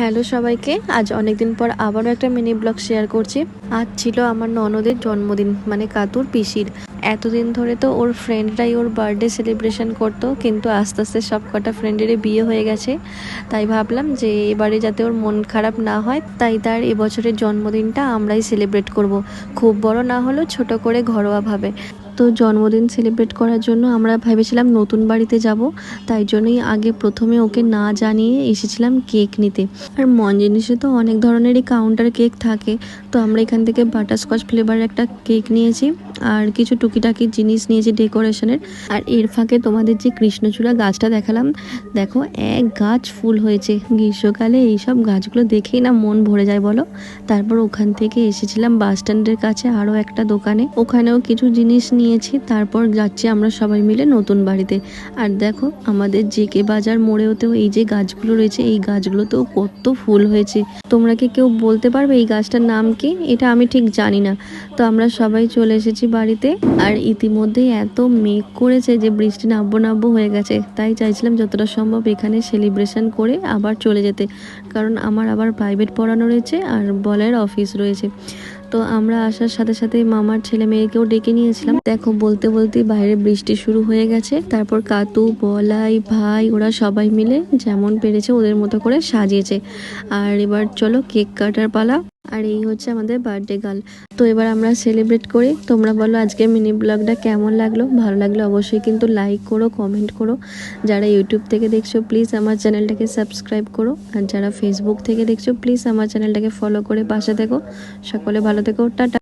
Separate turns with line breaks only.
Hello সবাইকে, আজ অনেকদিন পর আবারও একটা মিনি ব্লগ শেয়ার করছি। আজ ছিল আমার ননদের জন্মদিন মানে কাতুর পিসির। এতদিন ধরে তো ওর ফ্রেন্ডরাই ওর বার্থডে সেলিব্রেশন করতো, কিন্তু আস্তে আস্তে সব কটা ফ্রেন্ডেরই বিয়ে হয়ে গেছে। তাই ভাবলাম যে এবারে যাতে ওর মন খারাপ না হয়, তাই তার এবছরের জন্মদিনটা আমরাই সেলিব্রেট করব। খুব বড় না হলেও ছোট করে ঘরোয়াভাবে। তো জন্মদিন সেলিব্রেট করার জন্য আমরা ভেবেছিলাম নতুন বাড়িতে যাব, তাই জন্যই আগে প্রথমে ওকে না জানিয়ে এসেছিলাম কেক নিতে। আর মন জিনিসে তো অনেক ধরনেরই কাউন্টার কেক থাকে, তো আমরা এখান থেকে বাটারস্কচ ফ্লেভারের একটা কেক নিয়েছি, আর কিছু টুকিটাকি জিনিস নিয়েছি ডেকোরেশনের আর এর ফাঁকে তোমাদের যে কৃষ্ণচূড়া গাছটা দেখালাম, দেখো এক গাছ ফুল হয়েছে। গ্রীষ্মকালে এইসব গাছগুলো দেখেই না মন ভরে যায় বলো? তারপর ওখান থেকে এসেছিলাম বাস স্ট্যান্ডের কাছে আরও একটা দোকানে। ওখানেও কিছু জিনিস নিয়েছি, তারপর যাচ্ছি আমরা সবাই মিলে নতুন বাড়িতে। আর দেখো, আমাদের জেকে বাজার মোড়েওতেও এই যে গাছগুলো রয়েছে, এই গাছগুলোতেও কত ফুল হয়েছে। তোমরা কি কেউ বলতে পারবে এই গাছটার নাম কি? এটা আমি ঠিক জানি না। তো আমরা সবাই চলে এসেছি বাড়িতে। আর ইতিমধ্যেই এত মেঘ করেছে যে বৃষ্টি নাব্য নাব্য হয়ে গেছে। তাই চাইছিলাম যতটা সম্ভব এখানে সেলিব্রেশন করে আবার চলে যেতে। কারণ আমার আবার প্রাইভেট পড়ানো রয়েছে আর বলের অফিস রয়েছে। তো আমরা আসার সাথে সাথে মামার ছেলে মেয়েকেও ডেকে নিয়েছিলাম। দেখো, বলতে বলতে বাইরে বৃষ্টি শুরু হয়ে গেছে। তারপর কাতু, বলাই, ভাই, ওরা সবাই মিলে যেমন পেরেছে ওদের মতো করে সাজিয়েছে। আর এবার চলো কেক কাটার পালা। আর এই হচ্ছে আমাদের বার্থডে গার্ল তো এবার আমরা সেলিব্রেট করি। তোমরা বলো আজকে মিনি ব্লগটা কেমন লাগল? ভালো লাগল অবশ্যই কিন্তু লাইক করো কমেন্ট করো। যারা ইউটিউব থেকে দেখছ প্লিজ আমার চ্যানেলটাকে সাবস্ক্রাইব করো। আর যারা ফেসবুক থেকে দেখছ প্লিজ আমার চ্যানেলটাকে ফলো করে পাশে থেকো। সকলে ভালো থেকো। টাটা।